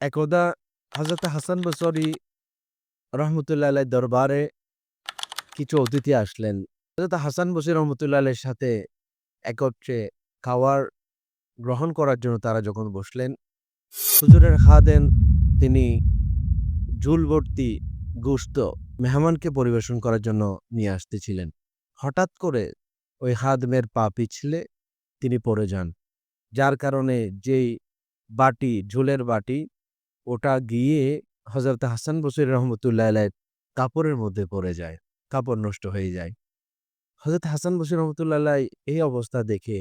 একদা হজরত হাসান বসরি রহমতুল্লাহ দরবারে কিছু অতিথি আসলেন। হজরত হাসান বসরি রহমতুল্লাহ সাথে একত্রে খাওয়ার গ্রহণ করার জন্য তারা যখন বসলেন, হুজুরের খাদেন তিনি ঝুলভর্তি গুস্ত মেহমানকে পরিবেশন করার জন্য নিয়ে আসতেছিলেন। হঠাৎ করে ওই হাদমের পা পিছলে তিনি পড়ে যান, যার কারণে যেই বাটি, ঝুলের বাটি ওটা গিয়ে হজরত হাসান বসির রহমতুল্লাহ কাপড়ের মধ্যে পড়ে যায়, কাপড় নষ্ট হয়ে যায়। হজরত হাসান বসির রহমতুল্লাহ এই অবস্থা দেখে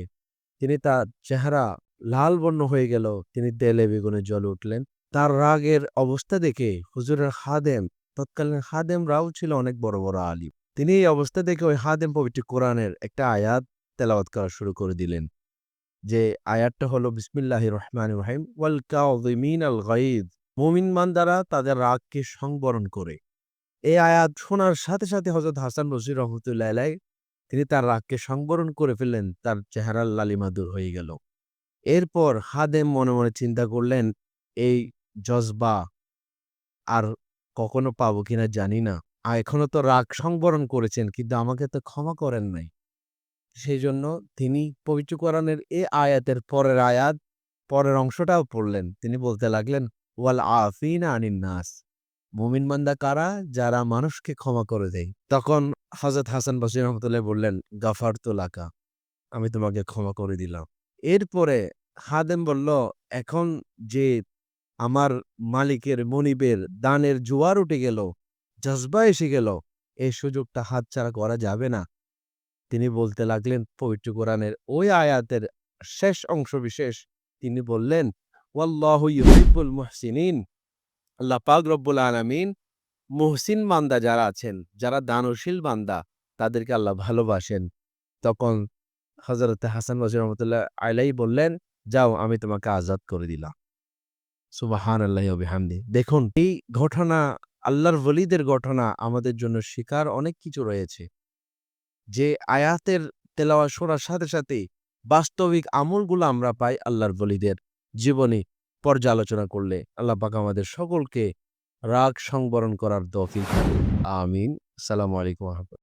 তিনি তার চেহারা লাল বর্ণ হয়ে গেল, তিনি তেলে বেগুনে জল উঠলেন। তার রাগের অবস্থা দেখে হুজুরের খাদেম, তৎকালীন হাদেম রাও ছিল অনেক বড় বড় আলিম। তিনি এই অবস্থা দেখে ওই হাদেম পবিত্র কোরআনের একটা আয়াত তেলাওয়াত করা শুরু করে দিলেন। যে আয়াতটা হলো বিসমিল্লাহ রহমান রহিম, ওয়াল কাউযিমিন আল গাইদ মুমিন মান্দারা তাদের রাগকে সংবরণ করে। এই আয়াত শোনার সাথে সাথে হজরত হাসান বসির রহমতুল্লাহ তিনি তার রাগকে সংবরণ করে ফেললেন, তার চেহারার লালিমা দূর হয়ে গেল। এরপর হাদেম মনে মনে চিন্তা করলেন, এই জজবা আর কখনো পাবো কিনা জানি না। আর এখনও তো রাগ সংবরণ করেছেন, কিন্তু আমাকে তো ক্ষমা করেন নাই। সেই জন্য তিনি পবিত্র এ আয়াতের পরের আয়াত, পরের অংশটাও পড়লেন। তিনি বলতে লাগলেন ওয়াল আফিন আনিন নাস। মুমিন মান্দা কারা? যারা মানুষকে ক্ষমা করে দেয়। তখন হজরত হাসান বসির রহমতুল্লাহ বললেন গাফার তো লাকা, আমি তোমাকে ক্ষমা করে দিলাম। এরপরে হাদেম বলল, এখন যে আমার মালিকের মনিবের দানের জোয়ার উঠে গেল, জজবা এসে গেল এই সুযোগটা হাতছাড়া করা যাবে না। তিনি বলতে লাগলেন, পবিত্র কোরআনের ওই আয়াতের শেষ অংশ বিশেষ তিনি বললেন আল্লাহ পাক রব্বুল আলামিন মুহসিন বান্দা যারা আছেন, যারা দানশীল বান্দা, তাদেরকে আল্লাহ ভালোবাসেন। তখন হজরত হাসান রহমতুল্লাহ আলাই বললেন, যাও, আমি তোমাকে আজাদ করে দিলাম। সুবাহান আল্লাহ দেখুন, এই ঘটনা, আল্লাহর বলিদের ঘটনা আমাদের জন্য শিকার অনেক কিছু রয়েছে। যে আয়াতের তেলাওয়া শোনার সাথে সাথে বাস্তবিক আমলগুলো আমরা পাই আল্লাহর বলিদের জীবনী। পর্যালোচনা করলে আল্লাহ পাক আমাদের সকলকে রাগ সংবরণ করার তৌফিক আমিন সালামু আলাইকুম।